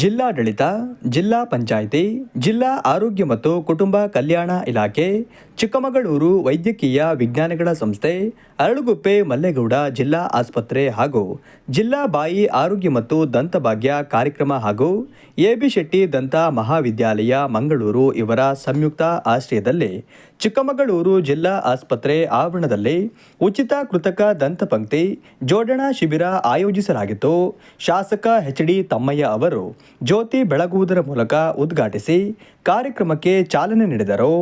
ಜಿಲ್ಲಾಡಳಿತ, ಜಿಲ್ಲಾ ಪಂಚಾಯಿತಿ, ಜಿಲ್ಲಾ ಆರೋಗ್ಯ ಮತ್ತು ಕುಟುಂಬ ಕಲ್ಯಾಣ ಇಲಾಖೆ, ಚಿಕ್ಕಮಗಳೂರು ವೈದ್ಯಕೀಯ ವಿಜ್ಞಾನಗಳ ಸಂಸ್ಥೆ, ಅರಳುಗುಪ್ಪೆ, ಮಲ್ಲೇಗೌಡ ಜಿಲ್ಲಾ ಆಸ್ಪತ್ರೆ ಹಾಗೂ ಜಿಲ್ಲಾ ಬಾಯಿ ಆರೋಗ್ಯ ಮತ್ತು ದಂತಭಾಗ್ಯ ಕಾರ್ಯಕ್ರಮ ಹಾಗೂ ಎಬಿ ಶೆಟ್ಟಿ ದಂತ ಮಹಾವಿದ್ಯಾಲಯ ಮಂಗಳೂರು ಇವರ ಸಂಯುಕ್ತ ಆಶ್ರಯದಲ್ಲಿ ಚಿಕ್ಕಮಗಳೂರು ಜಿಲ್ಲಾ ಆಸ್ಪತ್ರೆ ಆವರಣದಲ್ಲಿ ಉಚಿತ ಕೃತಕ ದಂತಪಂಕ್ತಿ ಜೋಡಣಾ ಶಿಬಿರ ಆಯೋಜಿಸಲಾಗಿತ್ತು. ಶಾಸಕ ಎಚ್ ಡಿ ತಮ್ಮಯ್ಯ ಅವರು ಜ್ಯೋತಿ ಬೆಳಗುವುದರ ಮೂಲಕ ಉದ್ಘಾಟಿಸಿ ಕಾರ್ಯಕ್ರಮಕ್ಕೆ ಚಾಲನೆ ನೀಡಿದರು.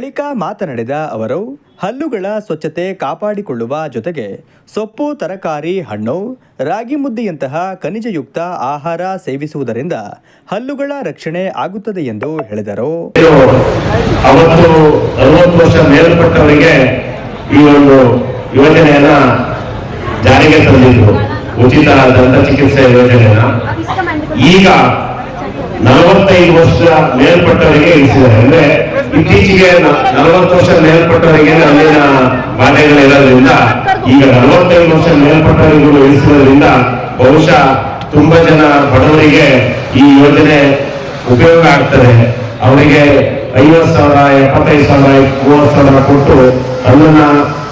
ಬಳಿಕ ಮಾತನಾಡಿದ ಅವರು, ಹಲ್ಲುಗಳ ಸ್ವಚ್ಛತೆ ಕಾಪಾಡಿಕೊಳ್ಳುವ ಜೊತೆಗೆ ಸೊಪ್ಪು, ತರಕಾರಿ, ಹಣ್ಣು, ರಾಗಿ ಮುದ್ದೆಯಂತಹ ಖನಿಜಯುಕ್ತ ಆಹಾರ ಸೇವಿಸುವುದರಿಂದ ಹಲ್ಲುಗಳ ರಕ್ಷಣೆ ಆಗುತ್ತದೆ ಎಂದು ಹೇಳಿದರು. ಅವತ್ತು ಅರವತ್ತು ವರ್ಷ ಮೇಲ್ಪಟ್ಟವರಿಗೆ ಈ ಒಂದು ಯೋಜನೆಯನ್ನ ಜಾರಿಗೆ ತಂದಿದ್ರು ಉಚಿತ ದಂತ ಚಿಕಿತ್ಸೆ ಯೋಜನೆಯನ್ನ ಈಗ ನಲವತ್ತೈದು ವರ್ಷ ಮೇಲ್ಪಟ್ಟವರಿಗೆ ಇರಿಸಿದ್ದಾರೆ. ಅಂದ್ರೆ ಇತ್ತೀಚೆಗೆ ನಲವತ್ತು ವರ್ಷ ಮೇಲ್ಪಟ್ಟವರಿಗೆ ಅಲ್ಲಿನ ಬಾಧೆಗಳಿರೋದ್ರಿಂದ ಈಗ ನಲವತ್ತೈದು ವರ್ಷ ಮೇಲ್ಪಟ್ಟವರಿಗೂ ಇರಿಸಿರೋದ್ರಿಂದ ಬಹುಶಃ ತುಂಬಾ ಜನ ಬಡವರಿಗೆ ಈ ಯೋಜನೆ ಉಪಯೋಗ ಆಗ್ತದೆ. ಅವರಿಗೆ ಐವತ್ತು ಸಾವಿರ, ಎಪ್ಪತ್ತೈದು ಸಾವಿರ, ಮೂವತ್ತು ಸಾವಿರ ಕೊಟ್ಟು ಅದನ್ನ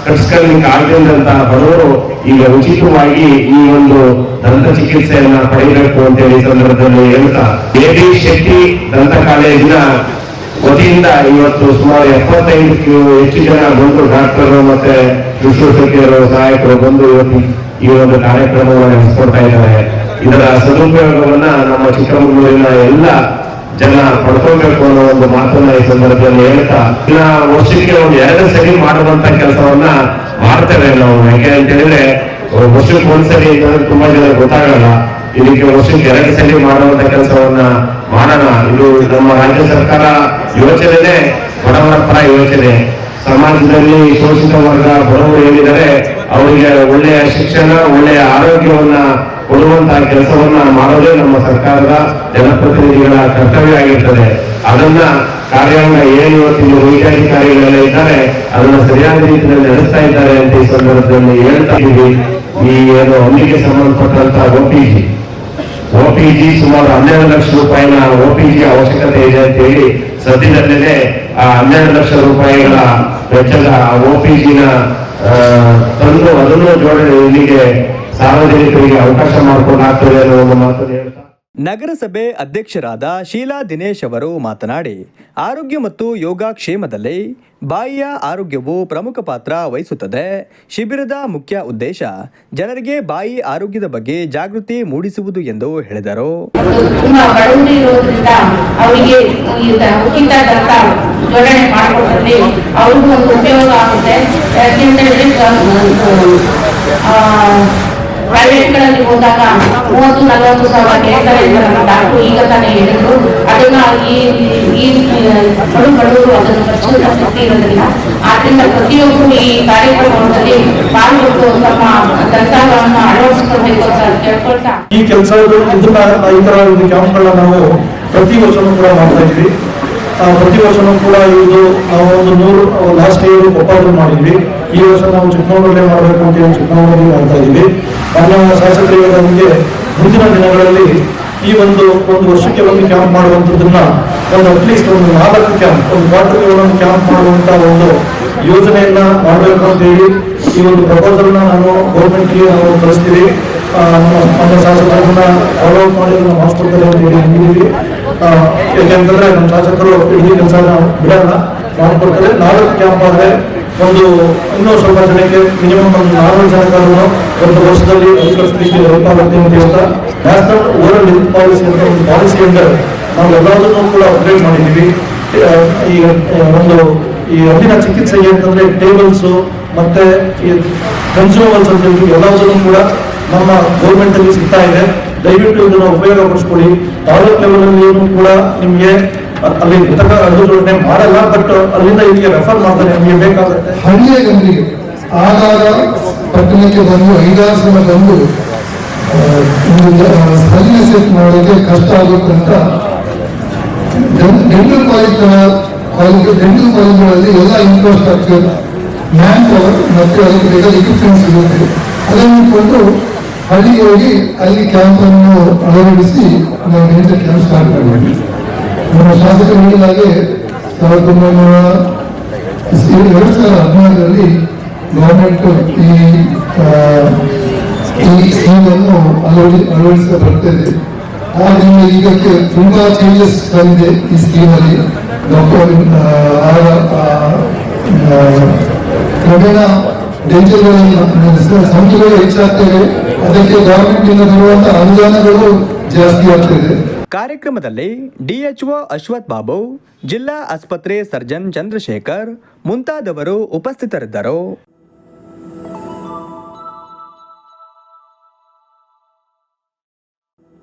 ಕಟ್ಸ್ಕೊಳ್ಳಿಕ್ಕೆ ಆಗದಂತ ಬಡವರು ಈಗ ಉಚಿತವಾಗಿ ಈ ಒಂದು ದಂತ ಚಿಕಿತ್ಸೆಯನ್ನ ಪಡೆಯಬೇಕು ಅಂತ ಹೇಳಿ ಸಂದರ್ಭದಲ್ಲಿ ಹೇಳ್ತಾ, ಎ ಬಿ ಶೆಟ್ಟಿ ದಂತ ಕಾಲೇಜಿನ ವತಿಯಿಂದ ಇವತ್ತು ಸುಮಾರು ಎಪ್ಪತ್ತೈದಕ್ಕೂ ಹೆಚ್ಚು ಜನ ಬಂದು ಡಾಕ್ಟರ್ ಮತ್ತೆ ಶುಶ್ರೂಷಕಿಯರು, ಸಹಾಯಕರು ಬಂದು ಇವತ್ತು ಈ ಒಂದು ಕಾರ್ಯಕ್ರಮವನ್ನು ನಡೆಸ್ಕೊಡ್ತಾ ಇದ್ದಾರೆ. ಇದರ ಸದುಪಯೋಗವನ್ನ ನಮ್ಮ ಚಿಕ್ಕಮಗಳೂರಿನ ಎಲ್ಲ ಜನ ಪಡ್ಕೋಬೇಕು ಅನ್ನೋ ಒಂದು ಮಾತನ್ನ ಈ ಸಂದರ್ಭದಲ್ಲಿ ಹೇಳ್ತಾ, ಇನ್ನ ವರ್ಷಕ್ಕೆ ಒಂದು ಎರಡು ಸರಿ ಮಾಡುವಂತ ಕೆಲಸವನ್ನ ಮಾಡ್ತೇವೆ ನಾವು. ಯಾಕೆ ಅಂತ ಹೇಳಿದ್ರೆ, ವರ್ಷಕ್ಕೆ ಒಂದ್ಸರಿ ತುಂಬಾ ಜನ ಗೊತ್ತಾಗಲ್ಲ. ಇದಕ್ಕೆ ವರ್ಷಕ್ಕೆ ಎರಡು ಸರಿ ಮಾಡುವಂತ ಕೆಲಸವನ್ನ ಮಾಡೋಣ ಇದು ನಮ್ಮ ರಾಜ್ಯ ಸರ್ಕಾರ ಯೋಚನೆನೇ ಬಡವರ ಪರ ಯೋಚನೆ. ಸಮಾಜದಲ್ಲಿ ಶೋಷಿತ ವರ್ಗ ಬಡವರು ಏನಿದ್ದಾರೆ, ಅವರಿಗೆ ಒಳ್ಳೆಯ ಶಿಕ್ಷಣ, ಒಳ್ಳೆಯ ಆರೋಗ್ಯವನ್ನ ಕೊಡುವಂತಹ ಕೆಲಸವನ್ನ ಮಾಡೋದೇ ನಮ್ಮ ಸರ್ಕಾರದ ಜನಪ್ರತಿನಿಧಿಗಳ ಕರ್ತವ್ಯ ಆಗಿರ್ತದೆ. ಅದನ್ನ ಕಾರ್ಯಾಂಗ ಏನು ಇವತ್ತಿನ ವೈದ್ಯಾಧಿಕಾರಿಗಳೆಲ್ಲ ಇದ್ದಾರೆ, ಅದನ್ನ ಸರಿಯಾದ ರೀತಿಯಲ್ಲಿ ನಡೆಸ್ತಾ ಇದ್ದಾರೆ ಅಂತ ಈ ಸಂದರ್ಭದಲ್ಲಿ ಹೇಳ್ತಾ ಇದ್ದೀವಿ. ಈ ಏನು ಹಳ್ಳಿಗೆ ಸಂಬಂಧಪಟ್ಟಂತಹ ಒಪಿಜಿ ಒಪಿಜಿ ಸುಮಾರು ಹನ್ನೆರಡು ಲಕ್ಷ ರೂಪಾಯಿನ ಒಪಿಜಿ ಅವಶ್ಯಕತೆ ಇದೆ ಅಂತ ಹೇಳಿ ಸದ್ಯದಲ್ಲೇ, ಆ, ಹನ್ನೆರಡು ಲಕ್ಷ ರೂಪಾಯಿಗಳ ವೆಚ್ಚದ ಒಪಿಜಿನ ತಂದು ಅದನ್ನು ಜೋಡಣೆ ಇಲ್ಲಿಗೆ ಸಾರ್ವಜನಿಕರಿಗೆ ಅವಕಾಶ ಮಾಡಿಕೊಂಡಾಗ್ತದೆ ಅನ್ನೋ ಒಂದು ಮಾತನ್ನು ಹೇಳ್ತಾ ನಗರಸಭೆ ಅಧ್ಯಕ್ಷರಾದ ಶೀಲಾ ದಿನೇಶ್ ಅವರು ಮಾತನಾಡಿ, ಆರೋಗ್ಯ ಮತ್ತು ಯೋಗಕ್ಷೇಮದಲ್ಲಿ ಬಾಯಿಯ ಆರೋಗ್ಯವು ಪ್ರಮುಖ ಪಾತ್ರ ವಹಿಸುತ್ತದೆ. ಶಿಬಿರದ ಮುಖ್ಯ ಉದ್ದೇಶ, ಜನರಿಗೆ ಬಾಯಿ ಆರೋಗ್ಯದ ಬಗ್ಗೆ ಜಾಗೃತಿ ಮೂಡಿಸುವುದು ಎಂದು ಹೇಳಿದರು. ತುಂಬಾ ಬಡವರು ಇರೋದ್ರಿಂದ ಅವರಿಗೆ ಈ ದ- ಉಚಿತ ದಂತ ಜೋಡಣೆ ಮಾಡಿಕೊಟ್ರಲ್ಲಿ ಅವ್ರಿಗೂ ಒಂದು ಉಪಯೋಗ ಆಗುತ್ತೆ ಯಾಕೆಂತೇಳಿದ್ರೆ ಪ್ರೈವೇಟ್ಗಳಲ್ಲಿ ಹೋದಾಗ ಮೂವತ್ತು ನಲವತ್ತು ಸಾವಿರ ಕೇಳ್ತಾರೆ ಅಂತ ನಮ್ಮ ಡಾಕ್ಟ್ರು ಈಗ ತಾನೇ ಹೇಳಿದ್ರು ಅದನ್ನ ಈ ಈ ಬಡು ಬಡವರು ಅದನ್ನು ಖರ್ಚು ಶಕ್ತಿ ಇರೋದ್ರಿಂದ ಆದ್ರಿಂದ ಪ್ರತಿಯೊಬ್ಬರು ಈ ಕಾರ್ಯಕ್ರಮದಲ್ಲಿ ಪಾಲ್ಗೊಂಡು ತಮ್ಮ ದಂತಗಳನ್ನು ಅಳವಡಿಸಿಕೊಳ್ಬೇಕು ಅಂತ ಕೇಳ್ಕೊಳ್ತಾ ಈ ಕೆಲಸ ಇದನ್ನ ಈ ತರ ಒಂದು ಕ್ಯಾಂಪ್ಗಳನ್ನ ನಾವು ಪ್ರತಿ ವರ್ಷನೂ ಕೂಡ ಮಾಡ್ತಾ ಇದ್ವಿ ಆ, ಪ್ರತಿ ವರ್ಷನೂ ಕೂಡ ಇದು ನಾವು ಒಂದು ನೂರು ಲಾಸ್ಟ್ ಇಯರ್ ಒಪ್ಪಂದ ಮಾಡಿದ್ವಿ. ಈ ವರ್ಷ ನಾವು ಚಿಕ್ಕಮಗಳೂರಲ್ಲೇ ಮಾಡಬೇಕು ಅಂತ ಹೇಳಿ ಚಿಕ್ಕಮಗಳೂರಲ್ಲಿ ಮಾಡ್ತಾ ಇದ್ವಿ ಮಾನ್ಯ ಶಾಸಕರಿಗೆ ನಮಗೆ ಮುಂದಿನ ದಿನಗಳಲ್ಲಿ ಈ ಒಂದು ಒಂದು ವರ್ಷಕ್ಕೆ ಒಂದು ಕ್ಯಾಂಪ್ ಮಾಡುವಂಥದ್ದನ್ನ ಒಂದು ಅಟ್ಲೀಸ್ಟ್ ಒಂದು ನಾಲ್ಕು ಕ್ಯಾಂಪ್ ಒಂದು ಕ್ವಾರ್ಟರ್ಗೆ ಒಂದೊಂದು ಕ್ಯಾಂಪ್ ಮಾಡುವಂತ ಒಂದು ಯೋಜನೆಯನ್ನ ಮಾಡಬೇಕು ಅಂತ ಹೇಳಿ ಈ ಒಂದು ಪ್ರಪೋಸಲ್ನ ನಾನು ಗೌರ್ಮೆಂಟ್ಗೆ ನಾವು ಕಳಿಸ್ತೀವಿ. ನಮ್ಮ ಶಾಸಕರನ್ನ ಫಾಲೋ ಅಪ್ ಮಾಡಿ ನಾವು ಹೇಳಿ ಯಾಕೆಂತಂದ್ರೆ ನಮ್ಮ ಶಾಸಕರು ಇಡೀ ಕೆಲಸ ಬಿಡಲ್ಲ. ಮಾಡ್ಕೊಡ್ತಾರೆ ನಾಲ್ಕು ಕ್ಯಾಂಪ್ ಆದ್ರೆ ಒಂದು ಇನ್ನೂ ಸ್ವಲ್ಪ ಜನಕ್ಕೆ ಮಿನಿಮಮ್ ಒಂದು ನಾಲ್ಕು ಜನಗಳನ್ನು ಒಂದು ವರ್ಷದಲ್ಲಿ ಅನುಸರಿಸಲಿಕ್ಕೆ ಹೆಲ್ಪ್ ಆಗುತ್ತೆ ಅಂತ ಹೇಳ್ತಾ ನ್ಯಾಷನಲ್ ಓರಲ್ ಹೆಲ್ತ್ ಪಾಲಿಸಿ ಅಂತ ಒಂದು ಪಾಲಿಸಿ ಅಂದ್ರೆ ನಾವು ಎಲ್ಲದನ್ನೂ ಕೂಡ ಅಪ್ಡೇಟ್ ಮಾಡಿದ್ದೀವಿ. ಈ ಒಂದು ಈ ಹಣ್ಣಿನ ಚಿಕಿತ್ಸೆಗೆ ಅಂತಂದ್ರೆ ಟೇಬಲ್ಸು ಮತ್ತೆ ಈ ಅಂತ ಹೇಳಿ ಎಲ್ಲದನ್ನು ಕೂಡ ನಮ್ಮ ಗೌರ್ಮೆಂಟ್ ಅಲ್ಲಿ ಸಿಗ್ತಾ ಇದೆ. ದಯವಿಟ್ಟು ಇದನ್ನು ಉಪಯೋಗ ಪಡಿಸ್ಕೊಳ್ಳಿ ತಾಲೂಕ್ ಲೆವೆಲ್ ಅಲ್ಲಿ ಕೂಡ ನಿಮ್ಗೆ ಅಲ್ಲಿ ಘಟಕ ಜೋಡಣೆ ಮಾಡಲ್ಲ ಬಟ್ ಅಲ್ಲಿಂದ ಇಲ್ಲಿಗೆ ರೆಫರ್ ಮಾಡ್ತಾರೆ, ನಿಮಗೆ ಬೇಕಾಗುತ್ತೆ. ಹಳ್ಳಿಯ ಜನರಿಗೆ ಆಗಾಗ ಪಟ್ಟಣಕ್ಕೆ ಬಂದು ಐದಾರು ಜನ ಬಂದು ಸರ್ವಿಸ್ ಮಾಡೋಕ್ಕೆ ಕಷ್ಟ ಆಗುತ್ತೆ ಅಂತ ಡೆಂಟಲ್ ಕಾಲೇಜ್ ಕಾಲೇಜ್ ಡೆಂಟಲ್ ಕಾಲೇಜ್ಗಳಲ್ಲಿ ಎಲ್ಲ ಇನ್ಫ್ರಾಸ್ಟ್ರಕ್ಚರ್ ಮ್ಯಾನ್ ಪವರ್ ಮತ್ತು ಅದಕ್ಕೆ ಬೇಕಾದ ಇಕ್ವಿಪ್ಮೆಂಟ್ ಸಿಗುತ್ತೆ. ಅದನ್ನು ಇಟ್ಕೊಂಡು ಹಳ್ಳಿಗೆ ಹೋಗಿ ಅಲ್ಲಿ ಕ್ಯಾಂಪ್ ಅನ್ನು ಅಳವಡಿಸಿ ನಾವು ಡೆಂಟಲ್ ಕ್ಯಾಂಪ್ ಸ್ಟಾರ್ಟ್ ಮಾಡಿದ್ವಿ. ನಮ್ಮ ಶಾಸಕರು ಹೇಳಿದಾಗೆ ಸಾವಿರದ ಒಂಬೈನೂರ ಎರಡು ಸಾವಿರದ ಹದಿನಾರರಲ್ಲಿ ಗವರ್ಮೆಂಟ್ ಈ ಈ ಸ್ಕೀಮನ್ನು ಅಳವಡಿ ಅಳವಡಿಸ್ತಾ ಬರ್ತದೆ ಆದ್ರಿಂದ ಈಗಕ್ಕೆ ತುಂಬಾ ಚೇಂಜಸ್ ಬಂದಿದೆ ಈ ಸ್ಕೀಮಲ್ಲಿ. ಡಾಕ್ಟರ್ ಕ್ರಮೇಣ ಡೇಂಜರ್ಗಳನ್ನು ಸಂಖ್ಯೆಗಳು ಹೆಚ್ಚಾಗ್ತವೆ ಅದಕ್ಕೆ ಗವರ್ಮೆಂಟ್ ಇಂದ ಬರುವಂತಹ ಅನುದಾನಗಳು ಜಾಸ್ತಿ ಆಗ್ತಿದೆ ಕಾರ್ಯಕ್ರಮದಲ್ಲಿ ಡಿಎಚ್ಒ ಅಶ್ವಥ್ ಬಾಬು, ಜಿಲ್ಲಾ ಆಸ್ಪತ್ರೆ ಸರ್ಜನ್ ಚಂದ್ರಶೇಖರ್ ಮುಂತಾದವರು ಉಪಸ್ಥಿತರಿದ್ದರು.